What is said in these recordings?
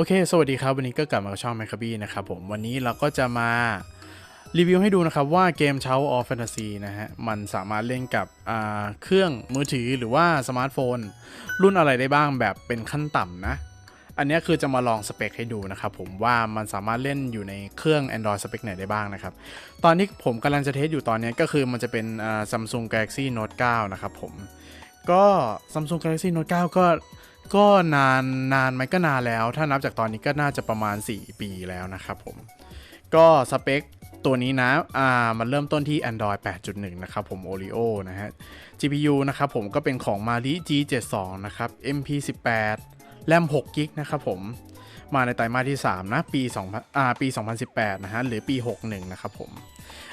โอเค สวัสดีครับ วันนี้ก็กลับมากับช่อง m มค c บี้นะครับผม วันนี้เราก็จะมารีวิวให้ดูนะครับว่าเกมเช้าออฟแฟนตาซีนะฮะ มันสามารถเล่นกับเครื่องมือถือหรือว่าสมาร์ทโฟน รุ่นอะไรได้บ้างแบบเป็นขั้นต่ำนะ อันนี้คือจะมาลองสเปคให้ดูนะครับผมว่ามันสามารถเล่นอยู่ในเครื่อง Android สเปคไหนได้บ้างนะครับ ตอนนี้ผมกำลังจะเทสอยู่ตอนนี้ก็คือมันจะเป็นอ่า Samsung Galaxy Note 9 นะครับผมก็ Samsung Galaxy Note 9 ก็ ก็นานนานไหมก็นานแล้ว ถ้านับจากตอนนี้ก็น่าจะประมาณ 4 ปีแล้วนะครับผม ก็สเปคตัวนี้นะ อ่า มันเริ่มต้นที่ Android 8.1 นะครับผม Oreo นะฮะ GPU นะครับผมก็เป็นของ Mali G72 นะครับ MP18 แรม6 g b นะครับผม มาในไตรมาสที่ 3 นะ ปี2อ่า ปี 2018 นะฮะ หรือปี 61 นะครับผม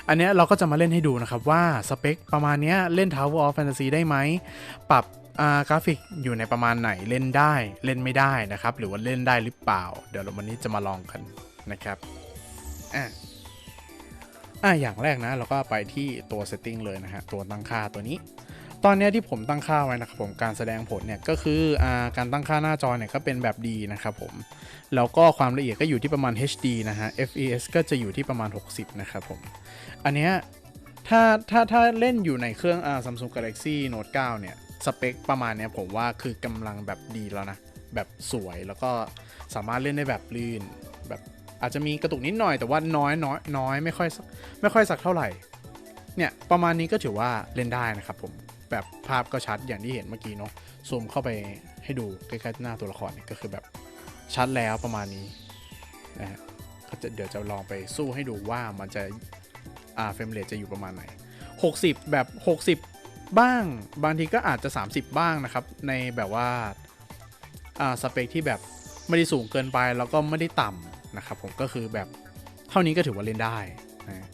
อันเนี้ยเราก็จะมาเล่นให้ดูนะครับว่าสเปคประมาณเนี้ยเล่น Tower of Fantasy ได้ไหม ปรับ กราฟิกอยู่ในประมาณไหนเล่นได้เล่นไม่ได้นะครับ หรือว่าเล่นได้หรือเปล่า เดี๋ยวเราวันนี้จะมาลองกันนะครับอะอะอย่างแรกนะเราก็ไปที่ตัว setting เลยนะฮะตัวตั้งค่าตัวนี้ ตอนนี้ที่ผมตั้งค่าไว้นะครับผมการแสดงผลเนี่ยก็คืออการตั้งค่าหน้าจอเนี่ยก็เป็นแบบดีนะครับผมแล้วก็ความละเอียดก็อยู่ที่ประมาณ HD นะฮะ FPS ก็จะอยู่ที่ประมาณ 60 นะครับผม อันเนี้ยถ้าถ้าถ้าเล่นอยู่ในเครื่องอ่า Samsung Galaxy Note 9 เนี่ย สเปคประมาณเนี้ยผมว่าคือกำลังแบบดีแล้วนะ แบบสวยแล้วก็สามารถเล่นได้แบบลื่น แบบอาจจะมีกระตุกนิดหน่อยแต่ว่าน้อยน้อยน้อยไม่ค่อยสักไม่ค่อยสักเท่าไหร่ เนี่ยประมาณนี้ก็ถือว่าเล่นได้นะครับผมแบบภาพก็ชัดอย่างที่เห็นเมื่อกี้เนาะซูมเข้าไปให้ดูใกล้ๆหน้าตัวละครเนี่ยก็คือแบบชัดแล้วประมาณนี้นะฮะก็จะเดี๋ยวจะลองไปสู้ให้ดูว่ามันจะอ่าเฟรมเรทจะอยู่ประมาณไหน 60 แบบ 60 บ้างบางทีก็อาจจะ 30 บ้างนะครับ ในแบบว่าอ่าสเปคที่แบบไม่ได้สูงเกินไปแล้วก็ไม่ได้ต่ำนะครับ ผมก็คือแบบเท่านี้ก็ถือว่าเล่นได้นะ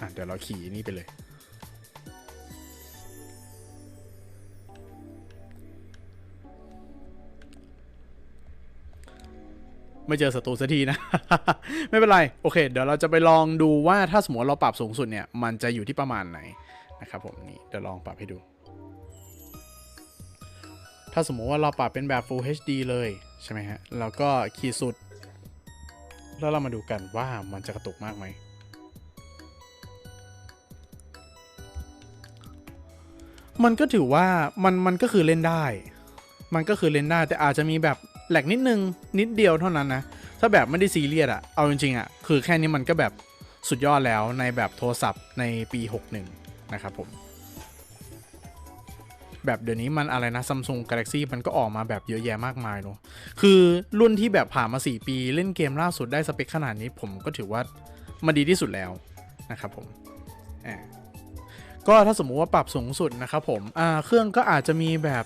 อะเดี๋ยวเราขี่นี่ไปเลย ไม่เจอศัตรูสักทีนะ ไม่เป็นไร โอเค เดี๋ยวเราจะไปลองดูว่าถ้าสมมติเราปรับสูงสุดเนี่ย มันจะอยู่ที่ประมาณไหนนะครับผมนี่เดี๋ยวลองปรับให้ดู ถ้าสมมติว่าเราปรับเป็นแบบ Full HD เลยใช่ไหมฮะแล้วก็ขีดสุด แล้วเรามาดูกันว่ามันจะกระตุกมากไหมมันก็ถือว่ามันมันก็คือเล่นได้ มันก็คือเล่นได้แต่อาจจะมีแบบ แหลกนิดนึงนิดเดียวเท่านั้นนะ ถ้าแบบไม่ได้ซีเรียสอะเอาจริงๆอะคือแค่นี้มันก็แบบสุดยอดแล้วในแบบโทรศัพท์ในปี 61 นะครับผม แบบเดี๋ยวนี้มันอะไรนะ Samsung Galaxy มันก็ออกมาแบบเยอะแยะมากมายเนอะคือรุ่นที่แบบผ่านมา 4 ปีเล่นเกมล่าสุดได้สเปคขนาดนี้ผมก็ถือว่ามันดีที่สุดแล้วนะครับผมอ่า ก็ถ้าสมมุติว่าปรับสูงสุดนะครับผมเครื่องก็อาจจะมีแบบ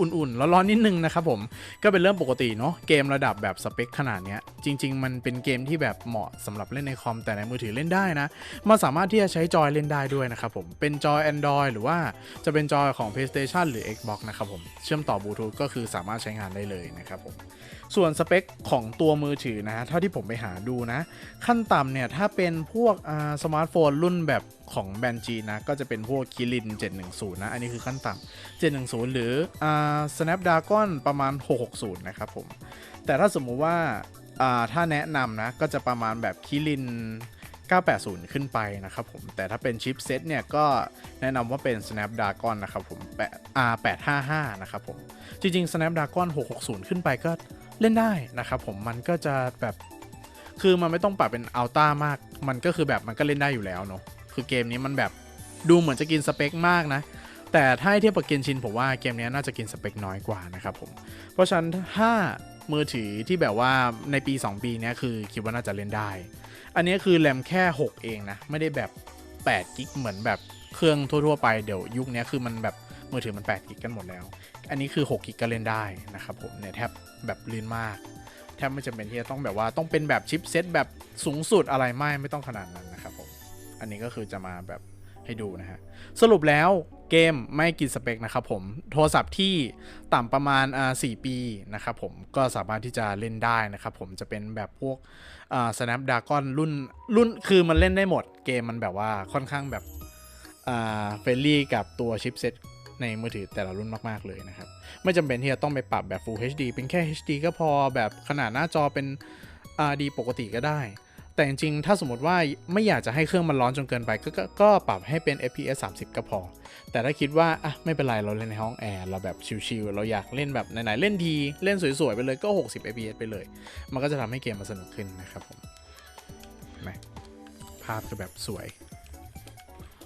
อุ่นๆร้อนๆนิดนึงนะครับผมก็เป็นเรื่องปกติเนาะเกมระดับแบบสเปคขนาดเนี้ยจริง ๆ มันเป็นเกมที่แบบเหมาะสำหรับเล่นในคอมแต่ในมือถือเล่นได้นะมันสามารถที่จะใช้จอยเล่นได้ด้วยนะครับผมเป็นจอย Android หรือว่าจะเป็นจอยของ PlayStation หรือ Xbox นะครับผมเชื่อมต่อบลูทูธก็คือสามารถใช้งานได้เลยนะครับผมส่วนสเปคของตัวมือถือนะฮะเท่าที่ผมไปหาดูนะ ขั้นต่ำเนี่ย ถ้าเป็นพวกสมาร์ทโฟนรุ่นแบบของแบรนด์จีนนะก็จะเป็นพวกคิริน 710 นะ อันนี้คือขั้นต่ำ710 หรืออ่า Snapdragon ประมาณ 660 นะครับผม แต่ถ้าสมมุติว่าอ่าถ้าแนะนำนะ ก็จะประมาณแบบคิริน 980 ขึ้นไปนะครับผม แต่ถ้าเป็นชิปเซตเนี่ยก็แนะนำว่าเป็น Snapdragon นะครับผม8 R855 นะครับผม จริงๆ Snapdragon 660 ขึ้นไปก็เล่นได้นะครับผม มันก็จะแบบคือมันไม่ต้องปรับเป็นอัลต้ามาก มันก็คือแบบมันก็เล่นได้อยู่แล้วเนาะ คือเกมนี้มันแบบ ดูเหมือนจะกินสเปคมากนะ แต่ถ้าเทียบกับเกนชินผมว่าเกมนี้น่าจะกินสเปคน้อยกว่านะครับผม เพราะฉะนั้นถ้ามือถือที่แบบว่าในปี 2 ปีนี้คือคิดว่าน่าจะเล่นได้ อันนี้คือแรมแค่ 6 เองนะ ไม่ได้แบบ8กิกเหมือนแบบเครื่องทั่วๆไปเดี๋ยวยุคนี้คือมันแบบมือถือมัน8กิกกันหมดแล้ว อันนี้คือ 6กิกก็เล่นได้นะครับผมเนี่ยแทบแบบลื่นมากแทบไม่จำเป็นที่จะต้องแบบว่าต้องเป็นแบบชิปเซตแบบสูงสุดอะไรไม่ไม่ต้องขนาดนั้นนะครับผม อันนี้ก็คือจะมาแบบ ให้ดูนะฮะ สรุปแล้วเกมไม่กินสเปคนะครับผม โทรศัพท์ที่ต่ำประมาณอ่า4ปีนะครับผมก็สามารถที่จะเล่นได้นะครับผมจะเป็นแบบพวก Snapdragon รุ่นรุ่นคือมันเล่นได้หมด เกมมันแบบว่าค่อนข้างแบบเฟรนลี่กับตัวชิปเซตในมือถือแต่ละรุ่นมาก ๆ เลยนะครับ ไม่จำเป็นที่จะต้องไปปรับแบบ Full HD เป็นแค่ HD ก็พอแบบขนาดหน้าจอเป็น RD ปกติก็ได้ แต่จริงๆ ถ้าสมมติว่าไม่อยากจะให้เครื่องมันร้อนจนเกินไปก็ก็ก็ปรับให้เป็น FPS 30 ก็พอ แต่ถ้าคิดว่าอะไม่เป็นไรเราเล่นในห้องแอร์เราแบบชิลๆเราอยากเล่นแบบไหนๆเล่นทีเล่นสวยๆไปเลยก็ 60 fps ไปเลย มันก็จะทำให้เกมมันสนุกขึ้นนะครับผมเห็นไหมภาพคือแบบสวย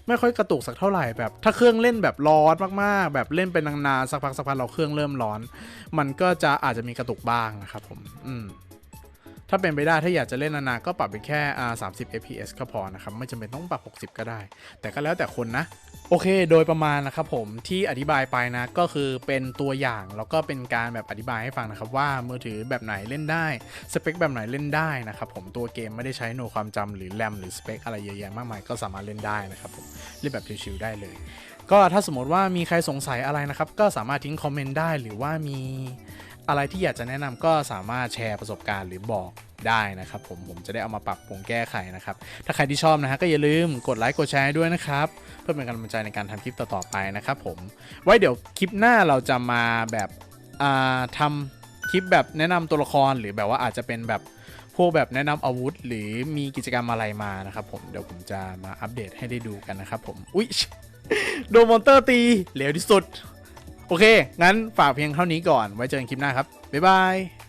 ไม่ค่อยกระตุกสักเท่าไหร่แบบ ถ้าเครื่องเล่นแบบร้อนมากๆ แบบเล่นเป็นนานๆสักพักสักพักเราเครื่องเริ่มร้อน มันก็จะอาจจะมีกระตุกบ้างนะครับผม อืม ถ้าเป็นไปได้ถ้าอยากจะเล่นนานๆก็ปรับเป็นแค่30 fps ก็พอนะครับไม่จำเป็นต้องปรับ 60 ก็ได้ แต่ก็แล้วแต่คนนะ โอเค โดยประมาณนะครับผมที่อธิบายไปนะก็คือเป็นตัวอย่างแล้วก็เป็นการแบบอธิบายให้ฟังนะครับว่ามือถือแบบไหนเล่นได้สเปคแบบไหนเล่นได้นะครับผมตัวเกมไม่ได้ใช้โนความจำหรือแรมหรือสเปคอะไรเยอะแยะมากมายก็สามารถเล่นได้นะครับผมเล่นแบบชิวๆได้เลย ก็ถ้าสมมติว่ามีใครสงสัยอะไรนะครับก็สามารถทิ้งคอมเมนต์ได้หรือว่ามี อะไรที่อยากจะแนะนำก็สามารถแชร์ประสบการณ์หรือบอกได้นะครับผมผมจะได้เอามาปรับปรุงแก้ไขนะครับ ถ้าใครที่ชอบนะฮะก็อย่าลืมกดไลค์กดแชร์ด้วยนะครับ เพื่อเป็นกำลังใจในการทำคลิปต่อๆไปนะครับผมไว้เดี๋ยวคลิปหน้าเราจะมาแบบอ่าทำคลิปแบบแนะนำตัวละครหรือแบบว่าอาจจะเป็นแบบพวกแบบแนะนำอาวุธ หรือมีกิจกรรมอะไรมานะครับผมเดี๋ยวผมจะมาอัปเดตให้ได้ดูกันนะครับผมอุ๊ยโดนมอนเตอร์ตีเหลวที่สุด โอเค งั้นฝากเพียงเท่านี้ก่อน ไว้เจอกันคลิปหน้าครับ บ๊ายบาย